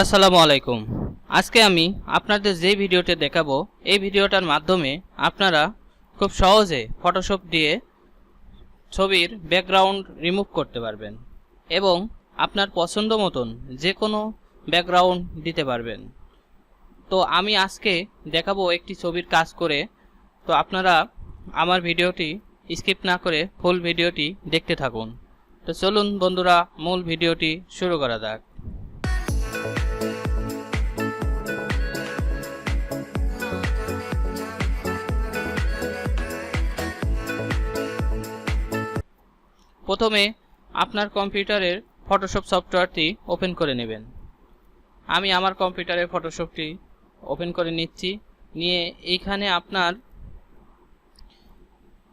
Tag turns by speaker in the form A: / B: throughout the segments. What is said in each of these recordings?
A: আসসালামু আলাইকুম। আজকে আমি আপনাদের যে ভিডিওটি দেখাবো, এই ভিডিওটার মাধ্যমে আপনারা খুব সহজে ফটোশপ দিয়ে ছবির ব্যাকগ্রাউন্ড রিমুভ করতে পারবেন এবং আপনার পছন্দ মতন যে কোনো ব্যাকগ্রাউন্ড দিতে পারবেন। তো আমি আজকে দেখাবো একটি ছবির কাজ করে। তো আপনারা আমার ভিডিওটি স্কিপ না করে ফুল ভিডিওটি দেখতে থাকুন। তো চলুন বন্ধুরা, মূল ভিডিওটি শুরু করা যাক। প্রথমে আপনার কম্পিউটারের ফটোশপ সফটওয়্যারটি ওপেন করে নেবেন। আমি আমার কম্পিউটারের ফটোশপটি ওপেন করে নিচ্ছি। নিয়ে এইখানে আপনার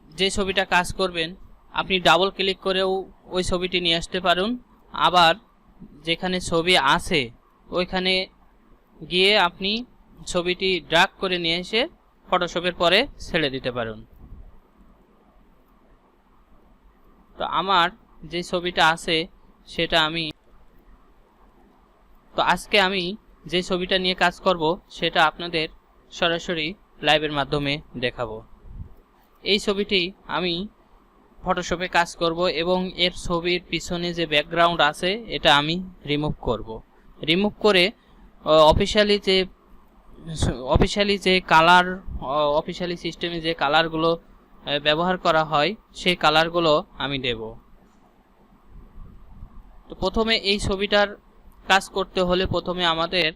A: যে ছবিটা কাজ করবেন, আপনি ডাবল ক্লিক করেও ওই ছবিটি নিয়ে আসতে পারুন। আবার যেখানে ছবি আছে, ওইখানে গিয়ে আপনি ছবিটি ড্রাগ করে নিয়ে এসে ফটোশপের পরে ছেড়ে দিতে পারুন। তো আমার যে ছবিটা আছে, সেটা আমি তো আজকে আমি যে ছবিটা নিয়ে কাজ করব, সেটা আপনাদের সরাসরি লাইভের মাধ্যমে দেখাবো। এই ছবিটি আমি ফটোশপে কাজ করব এবং এর ছবির পিছনে যে ব্যাকগ্রাউন্ড আছে, এটা আমি রিমুভ করব। রিমুভ করে অফিসিয়ালি যে অফিসিয়ালি যে কালার অফিসিয়ালি সিস্টেমে যে কালারগুলো ব্যবহার করা হয়, সেই কালারগুলো আমি দেব। তো প্রথমে এই ছবিটার কাজ করতে হলে প্রথমে আমাদের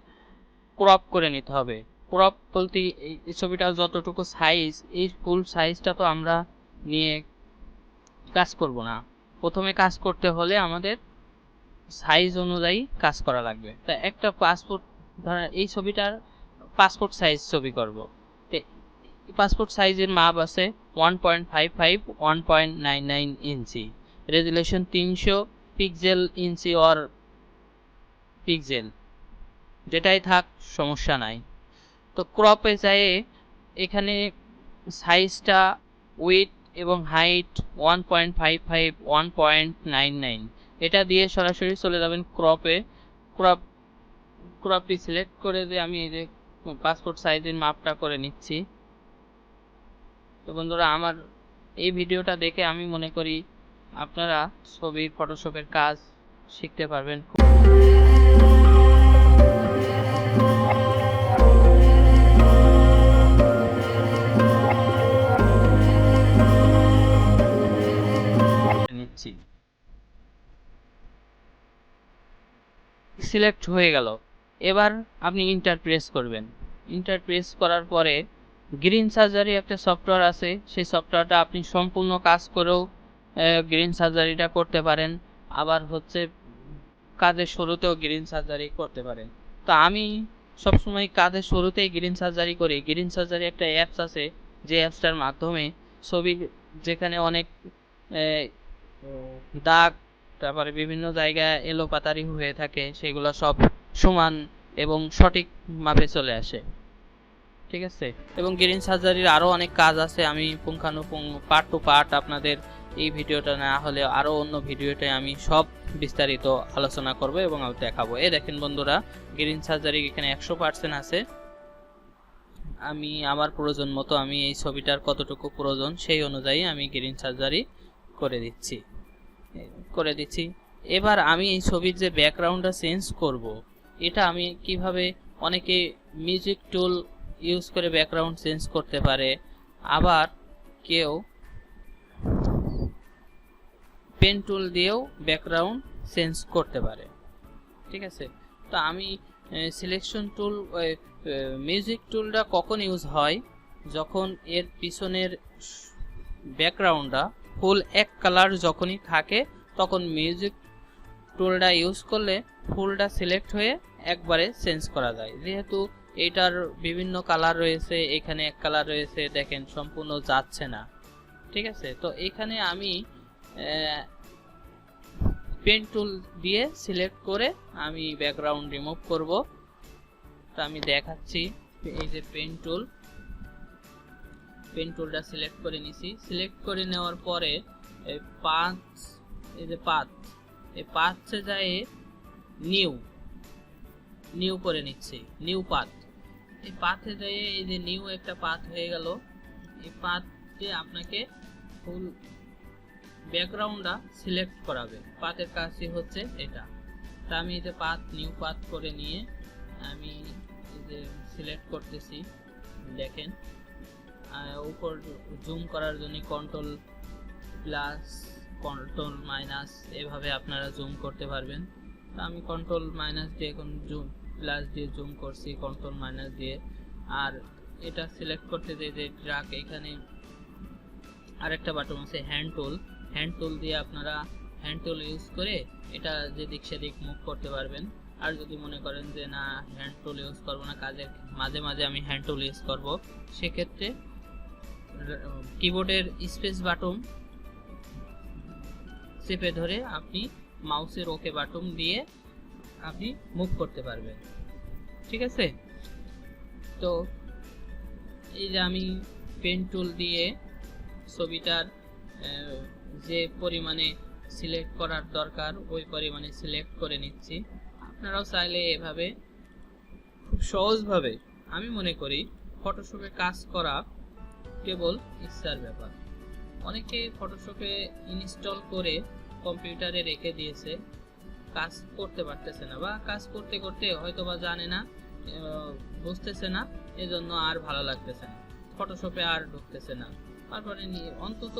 A: ক্রপ করে নিতে হবে। ক্রপ বলতে এই ছবিটার যতটুকু সাইজ এই ফুল সাইজটা তো আমরা নিয়ে কাজ করব না। প্রথমে কাজ করতে হলে আমাদের সাইজ অনুযায়ী কাজ করা লাগবে। তা একটা পাসপোর্ট ধরেন এই ছবিটার পাসপোর্ট সাইজ ছবি করব। পাসপোর্ট সাইজের মাপ আছে one point five five one point nine nine inch. Resolution তিনশো পিক্সেল ইঞ্চি অর পিক্সেল। যেটাই থাক, সমস্যা নাই। তো ক্রপে যায় এখানে সাইজটা উইথ এবং height one point five five one point nine nine এটা দিয়ে সরাসরি চলে যাবেন ক্রপে ক্রপ ক্রপটি সিলেক্ট করে দিয়ে আমি এই যে পাসপোর্ট সাইজের মাপটা করে নিচ্ছি। তো বন্ধুরা আমার এই ভিডিওটা দেখে আমি মনে করি আপনারা ছবির ফটোশপের কাজ শিখতে পারবেন নিচ্ছি। সিলেক্ট হয়ে গেল। এবার আপনি ইন্টার প্রেস করবেন। ইন্টার প্রেস করার পরে গ্রিন সার্জারি একটা সফটওয়্যার আছে, সেই সফটওয়্যারটা আপনি সম্পূর্ণ কাজ করেও গ্রিন সার্জারিটা করতে পারেন। আবার হচ্ছে, কাজের শুরুতেও গ্রিন সার্জারি করতে পারেন। তো আমি সবসময় কাজের শুরুতেই গ্রিন সার্জারি করি। গ্রিন সার্জারি একটা অ্যাপস আছে, যে অ্যাপসটার মাধ্যমে ছবি যেখানে অনেক দাগ, তারপরে বিভিন্ন জায়গায় এলোপাতারি হয়ে থাকে, সেগুলো সব সমান এবং সঠিক মাপে চলে আসে। ঠিক আছে? এবং গ্রিন সার্জারির আরও অনেক কাজ আছে, আমি পুঙ্খানুপুঙ্খ পার্ট টু পার্ট আপনাদের এই ভিডিওটা না হলে আরও অন্য ভিডিওতে আমি সব বিস্তারিত আলোচনা করব এবং আমি দেখাবো। এ দেখেন বন্ধুরা, গ্রিন সার্জারি এখানে একশো পার্সেন্ট আছে। আমি, আমার প্রয়োজন মতো আমি এই ছবিটার কতটুকু প্রয়োজন সেই অনুযায়ী আমি গ্রিন সার্জারি করে দিচ্ছি। করে দিচ্ছি। এবার আমি এই ছবির যে ব্যাকগ্রাউন্ডটা চেঞ্জ করব, এটা আমি কীভাবে অনেকে মিউজিক টুল ইউজ করে ব্যাকগ্রাউন্ড চেঞ্জ করতে পারে। আবার কেউ পেন টুল দিয়েও ব্যাকগ্রাউন্ড চেঞ্জ করতে পারে। ঠিক আছে? তো আমি সিলেকশন টুল মিউজিক টুলটা কখন ইউজ হয়? যখন এর পিছনের ব্যাকগ্রাউন্ডটা ফুল এক কালার যখনই থাকে, তখন মিউজিক টুলটা ইউজ করলে ফুলটা সিলেক্ট হয়ে একবারে চেঞ্জ করা যায়। যেহেতু এটার বিভিন্ন কালার রয়েছে, এখানে এক কালার রয়েছে, দেখেন সম্পূর্ণ যাচ্ছে না। ঠিক আছে? তো এখানে আমি পেন টুল দিয়ে সিলেক্ট করে আমি ব্যাকগ্রাউন্ড রিমুভ করব। তো আমি দেখাচ্ছি, এই যে পেন টুল পেন টুলটা সিলেক্ট করে নিছি। সিলেক্ট করে নেওয়ার পরে এই পাঁচ, এই যে পাঁচ, এই পাঁচে যায় নিউ নিউ করে নিচ্ছি নিউ পাথ এই পাথে দিয়ে এই যে নিউ একটা পাথ হয়ে গেল। এই পাথে আপনাকে ফুল ব্যাকগ্রাউন্ডটা সিলেক্ট করাবে। পাথের কাজই হচ্ছে এটা। তা আমি এই যে পাথ নিউ পাথ করে নিয়ে আমি এই যে সিলেক্ট করতেছি, দেখেন। উপর জুম করার জন্য কন্ট্রোল প্লাস কন্ট্রোল মাইনাস এভাবে আপনারা জুম করতে পারবেন। তা আমি কন্ট্রোল মাইনাস দিয়ে এখন জুম প্লাস দিয়ে জুম করছি কন্ট্রোল মাইনাস দিয়ে। আর এটা সিলেক্ট করতে যে যে ট্রাক এখানে আরেকটা বাটন আছে হ্যান্ড টুল হ্যান্ড টুল দিয়ে আপনারা হ্যান্ড টুল ইউজ করে এটা যেদিক সেদিক মুভ করতে পারবেন। আর যদি মনে করেন যে, না হ্যান্ড টুল ইউজ করব না, কাজের মাঝে মাঝে আমি হ্যান্ড টুল ইউজ করব, সেক্ষেত্রে কিবোর্ডের স্পেস বাটন চেপে ধরে আপনি মাউসের ওকে বাটন দিয়ে আপনি মুভ করতে পারবেন। ঠিক আছে? তো এই যে আমি পেন টুল দিয়ে ছবিটার যে পরিমাণে সিলেক্ট করার দরকার, ওই পরিমাণে সিলেক্ট করে নিচ্ছি। আপনারাও চাইলে এভাবে খুব সহজভাবে, আমি মনে করি ফটোশপে কাজ করা কেবল ইচ্ছার ব্যাপার। অনেকে ফটোশপে ইনস্টল করে কম্পিউটারে রেখে দিয়েছে। কাজ করতে পারতেছে না বা কাজ করতে করতে হয়তো বা জানে না বুঝতেছে না, এজন্য আর ভালো লাগতেছে না। ফটোশপে আর ঢুকতেছে না। তারপরে অন্তত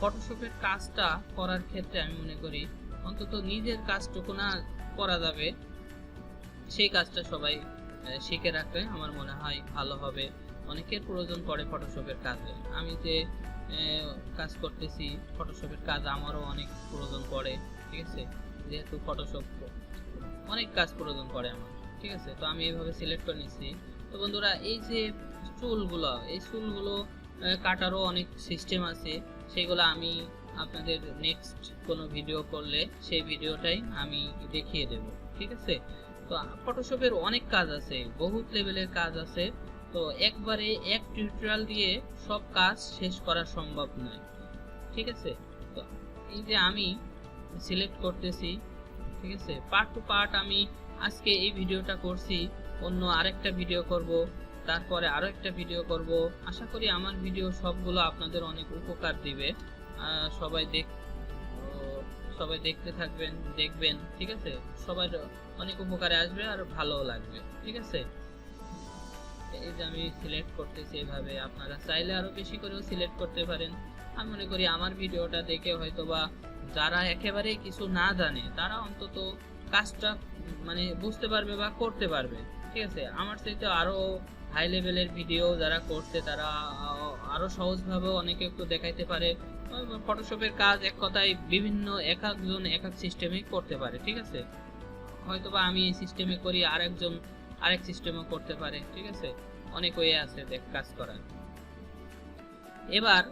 A: ফটোশপের কাজটা করার ক্ষেত্রে আমি মনে করি, অন্তত নিজের কাজটুকু না করা যাবে, সেই কাজটা সবাই শিখে রাখলে আমার মনে হয় ভালো হবে। অনেকের প্রয়োজন পড়ে ফটোশপের কাজে। আমি যে কাজ করতেছি ফটোশপের কাজ আমারও অনেক প্রয়োজন পড়ে, ঠিক আছে? যেহেতু ফটোশপ অনেক কাজ প্রয়োজন পড়ে আমার, ঠিক আছে? তো আমি এইভাবে সিলেক্ট করে নিচ্ছি তো বন্ধুরা, এই যে চুলগুলো, এই চুলগুলো কাটারও অনেক সিস্টেম আছে। সেগুলো আমি আপনাদের নেক্সট কোনো ভিডিও করলে সেই ভিডিওটাই আমি দেখিয়ে দেব, ঠিক আছে? তো ফটোশপের অনেক কাজ আছে, বহুত লেভেলের কাজ আছে। তো একবারে এক টিউটোরিয়াল দিয়ে সব কাজ শেষ করা সম্ভব নয়, ঠিক আছে? তো এই যে আমি সিলেক্ট করতেছি, ঠিক আছে? পার্ট টু পার্ট আমি আজকে এই ভিডিওটা করছি, অন্য আরেকটা ভিডিও করব, তারপরে আরও একটা ভিডিও করব। আশা করি আমার ভিডিও সবগুলো আপনাদের অনেক উপকার দিবে। সবাই দেখ সবাই দেখতে থাকবেন, দেখবেন, ঠিক আছে? সবার অনেক উপকারে আসবে আর ভালোও লাগবে, ঠিক আছে? এই যে আমি সিলেক্ট করতেছি এভাবে, আপনারা চাইলে আরও বেশি করেও সিলেক্ট করতে পারেন। আমি মনে করি আমার ভিডিওটা দেখে হয়তো বা যারা একেবারেই কিছু না জানে, তারা অন্তত কাজটা মানে বুঝতে পারবে বা করতে পারবে, ঠিক আছে? আমার চাইতে আরও হাই লেভেলের ভিডিও যারা করছে, তারা আরও সহজভাবে অনেকে একটু দেখাইতে পারে। ফটোশপের কাজ এক কথায় বিভিন্ন, এক একজন, এক এক সিস্টেমে করতে পারে, ঠিক আছে? হয়তোবা আমি এই সিস্টেমে করি, আরেকজন আরেক সিস্টেমও করতে পারে, ঠিক আছে? অনেক ওয়ে আছে দেখ, কাজ করার। এবার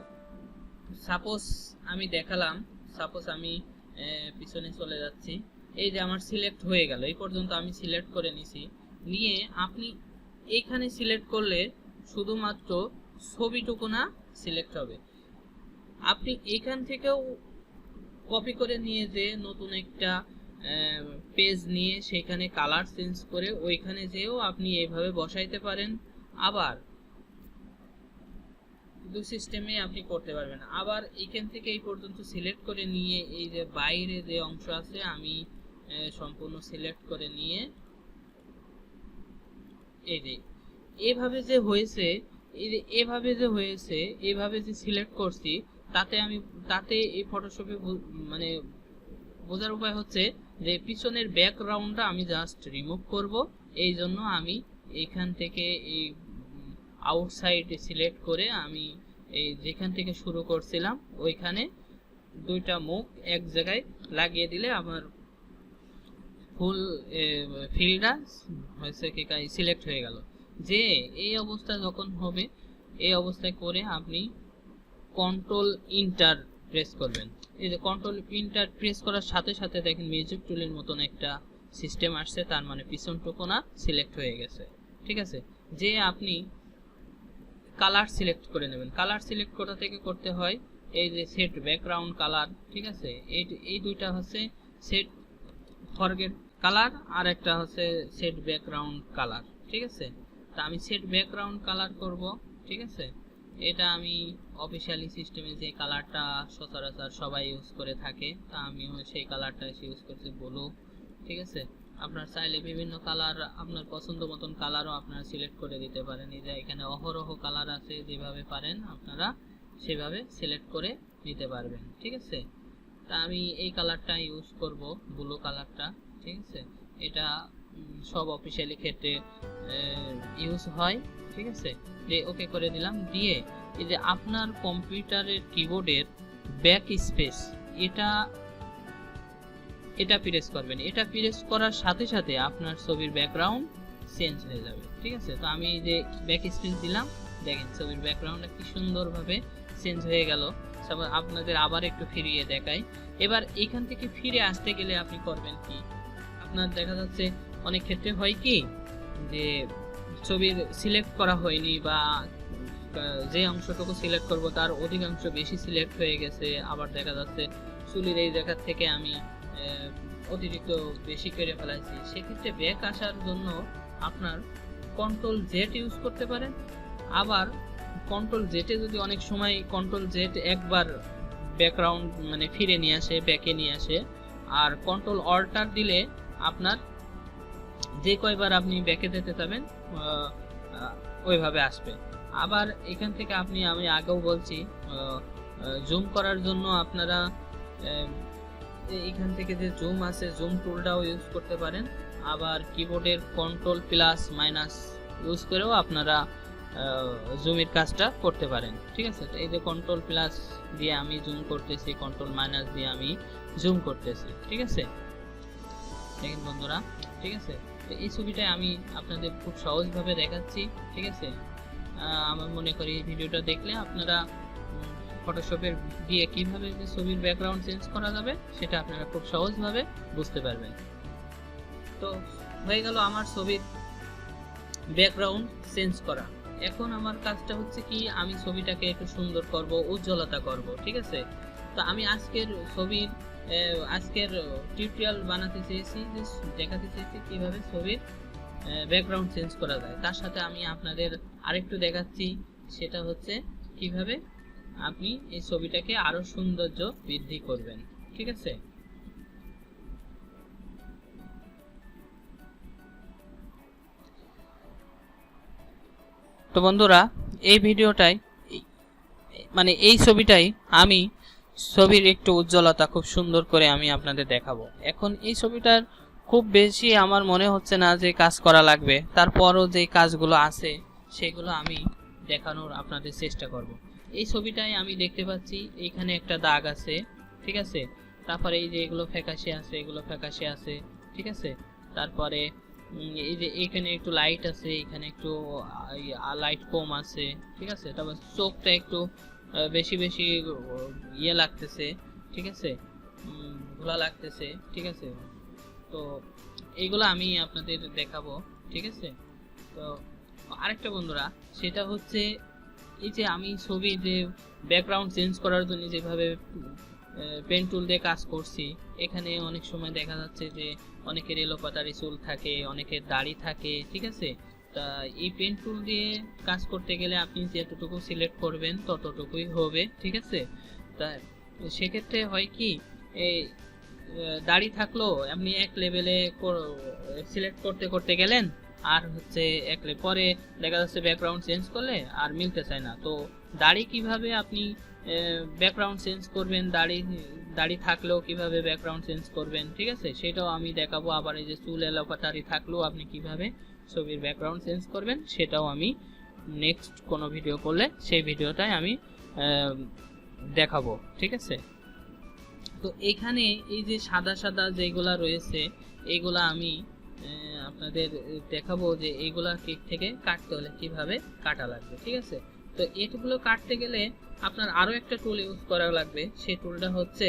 A: সাপোজ আমি দেখালাম, সাপোজ আমি পিছনে চলে যাচ্ছি। এই যে আমার সিলেক্ট হয়ে গেল, এই পর্যন্ত আমি সিলেক্ট করে নিছি। নিয়ে আপনি এইখানে সিলেক্ট করলে শুধুমাত্র ছবিটুকু না সিলেক্ট হবে। আপনি এখান থেকেও কপি করে নিয়ে যে নতুন একটা পেজ নিয়ে সেখানে কালার চেঞ্জ করে ওইখানে যেও আপনি এইভাবে বসাইতে পারেন। আবার দু সিস্টেমে আপনি করতে পারবেন। আবার এখান থেকে এই পর্যন্ত সিলেক্ট করে নিয়ে এই যে বাইরে যে অংশ আছে, আমি সম্পূর্ণ সিলেক্ট করে নিয়ে এই যে, এভাবে যে হয়েছে, এই যে এভাবে যে হয়েছে, এভাবে যে সিলেক্ট করছি, তাতে আমি, তাতে এই ফটোশপে মানে বোঝার উপায় হচ্ছে যে পিছনের ব্যাকগ্রাউন্ডটা আমি জাস্ট রিমুভ করব। এই জন্য আমি এইখান থেকে এই আউটসাইড সিলেক্ট করে আমি এই যেখান থেকে শুরু করছিলাম, ওইখানে দুইটা মুখ এক জায়গায় লাগিয়ে দিলে আমার ফুল ফিল্ডটা হয়েছে কি সিলেক্ট হয়ে গেল। যে এই অবস্থা যখন হবে, এই অবস্থায় করে আপনি কন্ট্রোল ইন্টার প্রেস করবেন। এই যে কন্ট্রোল ইন্টার প্রেস করার সাথে সাথে দেখেন মিউজিক টুলের মতন একটা সিস্টেম আসছে, তার মানে পিছনটুকু না সিলেক্ট হয়ে গেছে। ঠিক আছে? যে আপনি কালার সিলেক্ট করে নেবেন। কালার সিলেক্ট কোথা থেকে করতে হয়? এই যে সেট ব্যাকগ্রাউন্ড কালার ঠিক আছে? এই এই দুইটা হচ্ছে সেট ফরগেট কালার আর একটা হচ্ছে সেট ব্যাকগ্রাউন্ড কালার ঠিক আছে? তা আমি সেট ব্যাকগ্রাউন্ড কালার করব, ঠিক আছে? এটা আমি অফিসিয়ালি সিস্টেমে যে কালারটা সচরাচর সবাই ইউজ করে থাকে, তা আমিও সেই কালারটা ইউজ করছি ব্লু, ঠিক আছে? আপনার চাইলে বিভিন্ন কালার আপনার পছন্দ মতন কালারও আপনারা সিলেক্ট করে দিতে পারেন। এই যে এখানে অহরহ কালার আছে, যেভাবে পারেন আপনারা সেভাবে সিলেক্ট করে নিতে পারবেন, ঠিক আছে? তা আমি এই কালারটা ইউজ করব ব্লু কালারটা, ঠিক আছে? এটা সব অফিসিয়ালি ক্ষেত্রে ইউজ হয়, ঠিক আছে? ওকে করে দিলাম। দিয়ে এই যে আপনার কম্পিউটারের কিবোর্ডের ব্যাক স্পেস এটা এটা প্রেস করবেন। এটা প্রেস করার সাথে সাথে আপনার ছবির ব্যাকগ্রাউন্ড চেঞ্জ হয়ে যাবে, ঠিক আছে? তো আমি যে ব্যাক স্পেস দিলাম, দেখেন ছবির ব্যাকগ্রাউন্ডটা কি সুন্দরভাবে চেঞ্জ হয়ে গেল। আপনাদের আবার একটু ফিরিয়ে দেখাই। এবার এখান থেকে ফিরে আসতে গেলে আপনি করবেন কি? আপনার দেখা যাচ্ছে অনেক ক্ষেত্রে হয় কি যে ছবির সিলেক্ট করা হয়নি বা যে অংশটুকু সিলেক্ট করব তার অধিকাংশ বেশি সিলেক্ট হয়ে গেছে। আবার দেখা যাচ্ছে চুলির এই জায়গা থেকে আমি অতিরিক্ত বেশি করে ফেলাইছি। সেক্ষেত্রে ব্যাক আসার জন্য আপনার কন্ট্রোল জেড ইউজ করতে পারেন। আবার কন্ট্রোল জেটে যদি অনেক সময় কন্ট্রোল জেট একবার ব্যাকগ্রাউন্ড মানে ফিরে নিয়ে আসে ব্যাকে নিয়ে আসে আর কন্ট্রোল অল্টার দিলে আপনার যে কয়বার আপনি ব্যাকে যেতে আহ, ওইভাবে আসবে। আবার এখান থেকে আপনি আমি আগেও বলছি জুম করার জন্য আপনারা এখান থেকে যে জুম আছে জুম টুলটাও ইউজ করতে পারেন। আবার কিবোর্ডের কন্ট্রোল প্লাস মাইনাস ইউজ করেও আপনারা জুমের কাজটা করতে পারেন। ঠিক আছে? এই যে কন্ট্রোল প্লাস দিয়ে আমি জুম করতেছি কন্ট্রোল মাইনাস দিয়ে আমি জুম করতেছি। ঠিক আছে? দেখেন বন্ধুরা, ঠিক আছে? তো এই ছবিটাই আমি আপনাদের খুব সহজভাবে দেখাচ্ছি। ঠিক আছে? আমার মনে করি এই ভিডিওটা দেখলে আপনারা ফটোশপের দিয়ে কীভাবে যে ছবির ব্যাকগ্রাউন্ড চেঞ্জ করা যাবে, সেটা আপনারা খুব সহজভাবে বুঝতে পারবেন। তো হয়ে গেল আমার ছবির ব্যাকগ্রাউন্ড চেঞ্জ করা। এখন আমার কাজটা হচ্ছে কি, আমি ছবিটাকে একটু সুন্দর করব, উজ্জ্বলতা করব, ঠিক আছে? তো আমি আজকের ছবির আজকের টিউটোরিয়াল বানাতে চেয়েছি, যে দেখাতে চেয়েছি কীভাবে ছবির ব্যাকগ্রাউন্ড চেঞ্জ করা যায়। তার সাথে আমি আপনাদের আরেকটু দেখাচ্ছি, সেটা হচ্ছে কীভাবে আপনি এই ছবিটাকে আরও সৌন্দর্য বৃদ্ধি করবেন। ঠিক আছে? তো বন্ধুরা, এই ভিডিওটাই মানে এই ছবিটাই আমি, ছবির একটু উজ্জ্বলতা খুব সুন্দর করে আমি আপনাদের দেখাবো। এখন এই ছবিটার খুব বেশি আমার মনে হচ্ছে না যে কাজ করা লাগবে। তারপরও যে কাজগুলো আছে, সেগুলো আমি দেখানোর আপনাদের চেষ্টা করব। এই ছবিটাই আমি দেখতে পাচ্ছি। এইখানে একটা দাগ আছে, ঠিক আছে? তারপরে এই যে এগুলো ফ্যাকাশে আছে, এগুলো ফ্যাকাশে আছে, ঠিক আছে? তারপরে এই যে এখানে একটু লাইট আছে, এখানে একটু লাইট কম আছে, ঠিক আছে? তারপর চোখটা একটু বেশি বেশি ইয়ে লাগতেছে, ঠিক আছে? ঘোলা লাগতেছে, ঠিক আছে? তো এইগুলো আমি আপনাদের দেখাবো, ঠিক আছে? তো আরেকটা বন্ধুরা, সেটা হচ্ছে এই যে আমি ছবি যে ব্যাকগ্রাউন্ড চেঞ্জ করার জন্য যেভাবে পেন টুল দিয়ে কাজ করছি, এখানে অনেক সময় দেখা যাচ্ছে যে অনেকের এলোপাতারি চুল থাকে, অনেকের দাড়ি থাকে, ঠিক আছে? তা এই পেন টুল দিয়ে কাজ করতে গেলে আপনি যতটুকু সিলেক্ট করবেন ততটুকুই হবে, ঠিক আছে? তা সেক্ষেত্রে হয় কি, এই দাড়ি থাকল, আপনি এক লেভেলে সিলেক্ট করতে করতে গেলেন আর হচ্ছে এক লে- পরে দেখা যাচ্ছে ব্যাকগ্রাউন্ড চেঞ্জ করলে আর মিলতে চায় না। তো দাড়ি কীভাবে আপনি ব্যাকগ্রাউন্ড চেঞ্জ করবেন? দাড়ি দাড়ি থাকলেও কীভাবে ব্যাকগ্রাউন্ড চেঞ্জ করবেন? ঠিক আছে? সেটাও আমি দেখাবো। আবার এই যে চুল এলোপাতারি থাকলেও আপনি কীভাবে ছবির ব্যাকগ্রাউন্ড চেঞ্জ করবেন, সেটাও আমি নেক্সট কোনো ভিডিও করলে সেই ভিডিওটাই আমি দেখাবো। ঠিক আছে? তো এখানে এই যে সাদা সাদা যেগুলা রয়েছে এইগুলা আমি আপনাদের দেখাবো যে এইগুলা কেক থেকে কাটতে হলে কীভাবে কাটা লাগবে, ঠিক আছে? তো এগুলো কাটতে গেলে আপনার আরও একটা টুল ইউজ করা লাগবে, সেই টুলটা হচ্ছে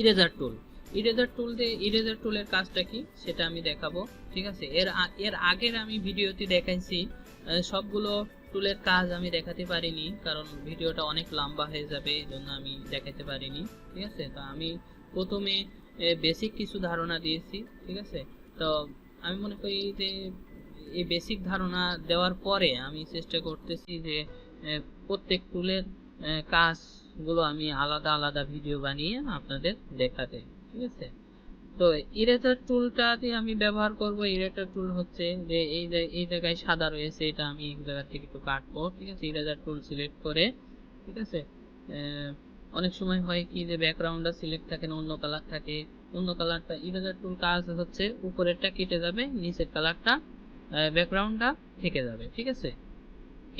A: ইরেজার টুল ইরেজার টুল দিয়ে ইরেজার টুলের কাজটা কি? সেটা আমি দেখাবো, ঠিক আছে? এর এর আগের আমি ভিডিওতে দেখাইছি সবগুলো টুলের কাজ আমি দেখাতে পারিনি, কারণ ভিডিওটা অনেক লম্বা হয়ে যাবে এই জন্য আমি দেখাতে পারিনি, ঠিক আছে? তো আমি প্রথমে বেসিক কিছু ধারণা দিয়েছি, ঠিক আছে? তো আমি মনে করি যে এই বেসিক ধারণা দেওয়ার পরে আমি চেষ্টা করতেছি যে প্রত্যেক টুলের কাজগুলো আমি আলাদা আলাদা ভিডিও বানিয়ে আপনাদের দেখাতে, ঠিক আছে? তো ইরেজার টুলটাতে আমি ব্যবহার করব। ইরেজার টুল হচ্ছে যে এই এই জায়গায় সাদা রয়েছে, এটা আমি এই জায়গা থেকে একটু কাটবো, ঠিক আছে? ইরেজার টুল সিলেক্ট করে, ঠিক আছে? অনেক সময় হয় কি যে ব্যাকগ্রাউন্ডটা সিলেক্ট থাকে না, অন্য কালার থাকে। অন্য কালারটা ইরেজার টুল কাজ হচ্ছে, উপরেরটা কেটে যাবে, নিচের কালারটা ব্যাকগ্রাউন্ডটা থেকে যাবে, ঠিক আছে?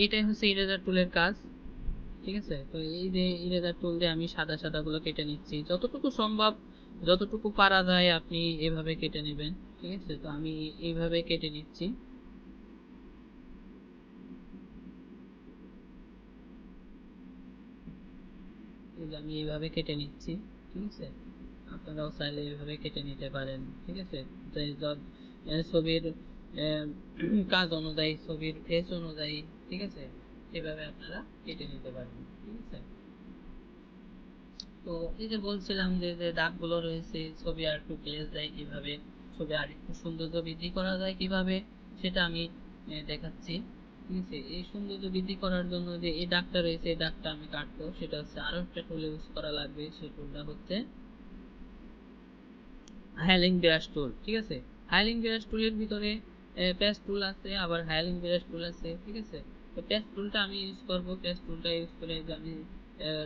A: এটাই হচ্ছে ইরেজার টুলের কাজ, ঠিক আছে? তো এই যে ইরেজার টুল দিয়ে আমি সাদা সাদা গুলো কেটে নিচ্ছি। যতটুকু সম্ভব, যতটুকু পারা যায় আপনি এভাবে কেটে নেবেন, ঠিক আছে? তো আমি এইভাবে কেটে নিচ্ছি। আমি এইভাবে কেটে নিচ্ছি, ঠিক আছে? আপনারাও চাইলে এইভাবে কেটে নিতে পারেন, ঠিক আছে? ছবির কাজ অনুযায়ী, ছবির ফেস অনুযায়ী, ঠিক আছে? সেভাবে আপনারা কেটে নিতে পারেন, ঠিক আছে? তো এই যে বলছিলাম যে যে দাগগুলো রয়েছে, ছবি আর একটু গ্লেজ দেয় কীভাবে, ছবি আর একটু সৌন্দর্য বৃদ্ধি করা যায় কীভাবে, সেটা আমি দেখাচ্ছি। ঠিক এই সৌন্দর্য বৃদ্ধি করার জন্য যে এই দাগটা রয়েছে, এই দাগটা আমি কাটবো, সেটা হচ্ছে আরও একটা টুল ইউজ করা লাগবে, সেই টুলটা হচ্ছে হাইলিং ব্রাশ টুল ঠিক আছে? হাইলিং ব্রাশ টুলের ভিতরে পেস্ট টুল আছে, আবার হাইলিং ব্রাশ টুল আছে, ঠিক আছে? তো পেস্ট টুলটা আমি ইউজ করব পেস্ট টুলটা ইউজ করে আমি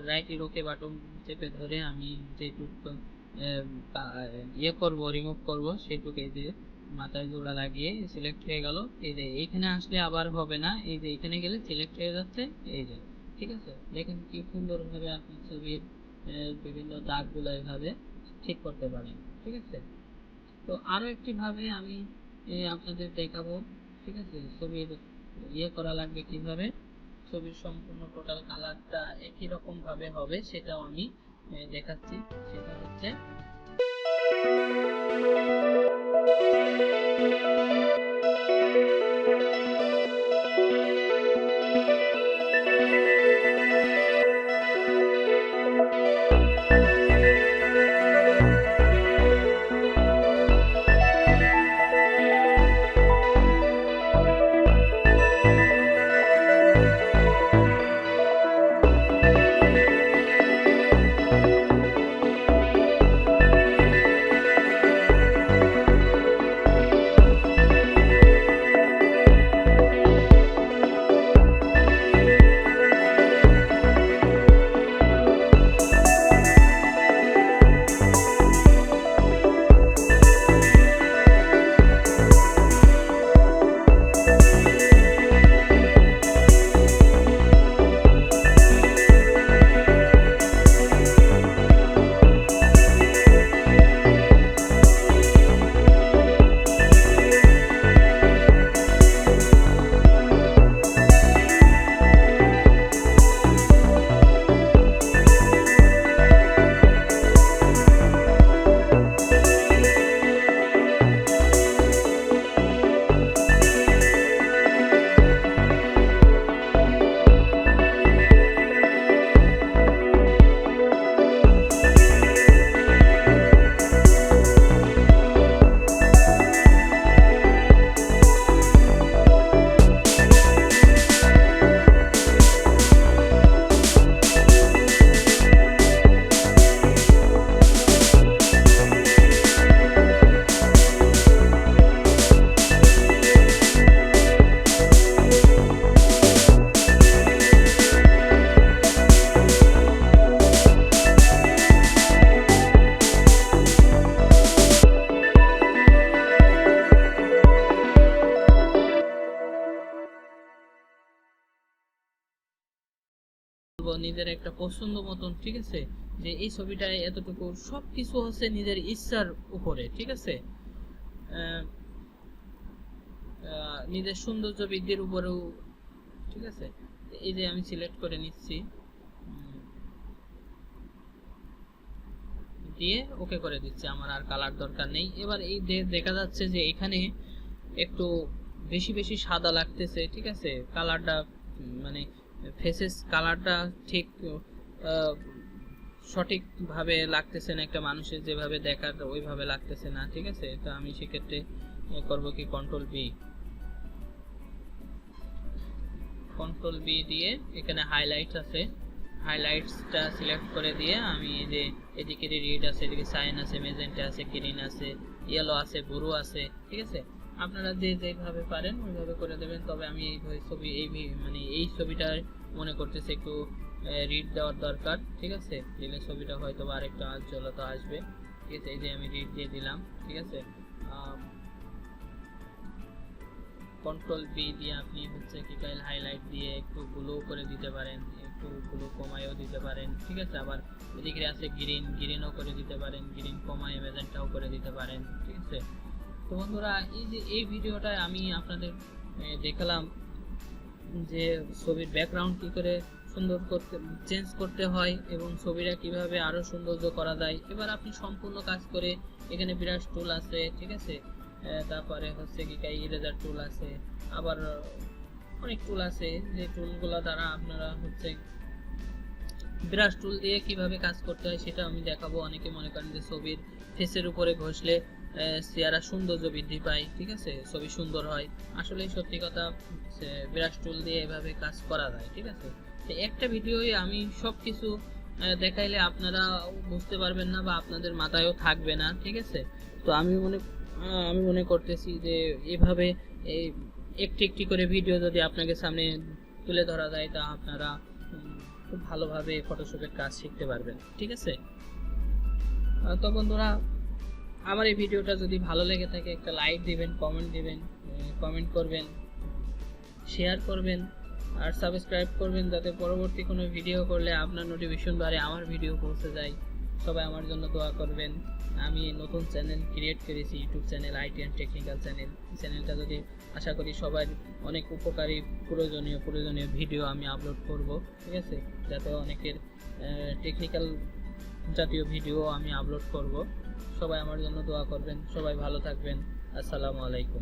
A: রাইট ওকে বাটন চেপে ধরে আমি যেটুকু ইয়ে করব রিমুভ করব সেটুকু যে মাথায় জোড়া লাগিয়ে সিলেক্ট হয়ে গেল। এই যে এইখানে আসলে আবার হবে না, এই যে এখানে গেলে সিলেক্ট হয়ে যাচ্ছে, এই যে, ঠিক আছে? দেখেন কি সুন্দরভাবে আপনি ছবির বিভিন্ন দাগগুলো এভাবে ঠিক করতে পারেন, ঠিক আছে? তো আরও একটি ভাবে আমি আপনাদের দেখাবো, ঠিক আছে? ছবির ইয়ে করা লাগবে কীভাবে? ছবির সম্পূর্ণ টোটাল কালারটা একই রকমভাবে হবে, সেটাও আমি দেখাচ্ছি। সেটা হচ্ছে নিজের একটা পছন্দ মতন, ঠিক আছে? যে এই ছবিটায় এতটুকু সবকিছু হচ্ছে নিজের ইচ্ছার উপরে, ঠিক আছে? নিজের সৌন্দর্য বৃদ্ধির উপরেও, ঠিক আছে? এই যে আমি সিলেক্ট করে নিচ্ছি। দিয়ে ওকে করে দিচ্ছি, আমার আর কালার দরকার নেই। এবার এই দেখা যাচ্ছে যে এখানে একটু বেশি বেশি সাদা লাগতেছে, ঠিক আছে? কালারটা মানে ফেসেস কালারটা ঠিক সঠিকভাবে লাগতেছে না, একটা মানুষের যেভাবে দেখার ওইভাবে লাগতেছে না, ঠিক আছে? তো আমি সেক্ষেত্রে করব কি কন্ট্রোল বি কন্ট্রোল বি দিয়ে এখানে হাইলাইটস আছে। হাইলাইটসটা সিলেক্ট করে দিয়ে আমি এই যে এদিকে রেড আছে, এদিকে সাইন আছে মেজেন্টা আছে গ্রিন আছে ইয়েলো আছে ব্লু আছে, ঠিক আছে? আপনারা যে যেভাবে পারেন ওইভাবে করে দেবেন। তবে আমি এই ছবি, এই মানে এই ছবিটা মনে করতেছি একটু রিড দেওয়ার দরকার, ঠিক আছে? দিলে ছবিটা হয়তো বা আরেকটু আজ্জ্বলতা আসবে। ঠিক আছে? এই যে আমি রিড দিয়ে দিলাম, ঠিক আছে? কন্ট্রোল বি দিয়ে আপনি হচ্ছে কি কাইল হাইলাইট দিয়ে একটু গ্লো করে দিতে পারেন, একটু গ্লো কমায়ও দিতে পারেন, ঠিক আছে? আবার এদিকে আছে গ্রিন গ্রিনও করে দিতে পারেন গ্রিন কমায় মেজেন্টাও করে দিতে পারেন, ঠিক আছে? তো বন্ধুরা, এই যে এই ভিডিওটায় আমি আপনাদের দেখালাম যে ছবির ব্যাকগ্রাউন্ড কি করে সুন্দর করতে চেঞ্জ করতে হয় এবং ছবিটা কীভাবে আরও সৌন্দর্য করা যায়। এবার আপনি সম্পূর্ণ কাজ করে এখানে বিরাট টুল আছে, ঠিক আছে? তারপরে হচ্ছে কি ইরেজার টুল আছে, আবার অনেক টুল আছে। যে টুলগুলো দ্বারা আপনারা হচ্ছে ব্রাশ টুল দিয়ে কীভাবে কাজ করতে হয় সেটা আমি দেখাবো। অনেকে মনে করেন যে ছবির ফেসের উপরে ঘষলে চেহারা সৌন্দর্য বৃদ্ধি পায়, ঠিক আছে? ছবি সুন্দর হয়। আসলে সত্যি কথা ব্রাশ টুল দিয়ে এভাবে কাজ করা যায়, ঠিক আছে? তো একটা ভিডিওই আমি সব কিছু দেখাইলে আপনারা বুঝতে পারবেন না বা আপনাদের মাথায়ও থাকবে না, ঠিক আছে? তো আমি মনে আমি মনে করতেছি যে এভাবে এই একটি একটি করে ভিডিও যদি আপনাকে সামনে তুলে ধরা যায়, তা আপনারা খুব ভালোভাবে ফটোশপের কাজ শিখতে পারবেন, ঠিক আছে? তো বন্ধুরা আমার এই ভিডিওটা যদি ভালো লেগে থাকে, একটা লাইক দিবেন কমেন্ট দিবেন কমেন্ট করবেন শেয়ার করবেন, আর সাবস্ক্রাইব করবেন যাতে পরবর্তী কোনো ভিডিও করলে আপনার নোটিফিকেশন বারে আমার ভিডিও পৌঁছে যায়। সবাই আমার জন্য দোয়া করবেন। আমি নতুন চ্যানেল ক্রিয়েট করেছি YouTube channel IT and technical channel চ্যানেলটা যদি আশা করি সবার অনেক উপকারী, প্রয়োজনীয় প্রয়োজনীয় ভিডিও আমি আপলোড করব, ঠিক আছে? যাতে অনেকের টেকনিক্যাল জাতীয় ভিডিও আমি আপলোড করব। সবাই আমার জন্য দোয়া করবেন সবাই ভালো থাকবেন। আসসালামু আলাইকুম।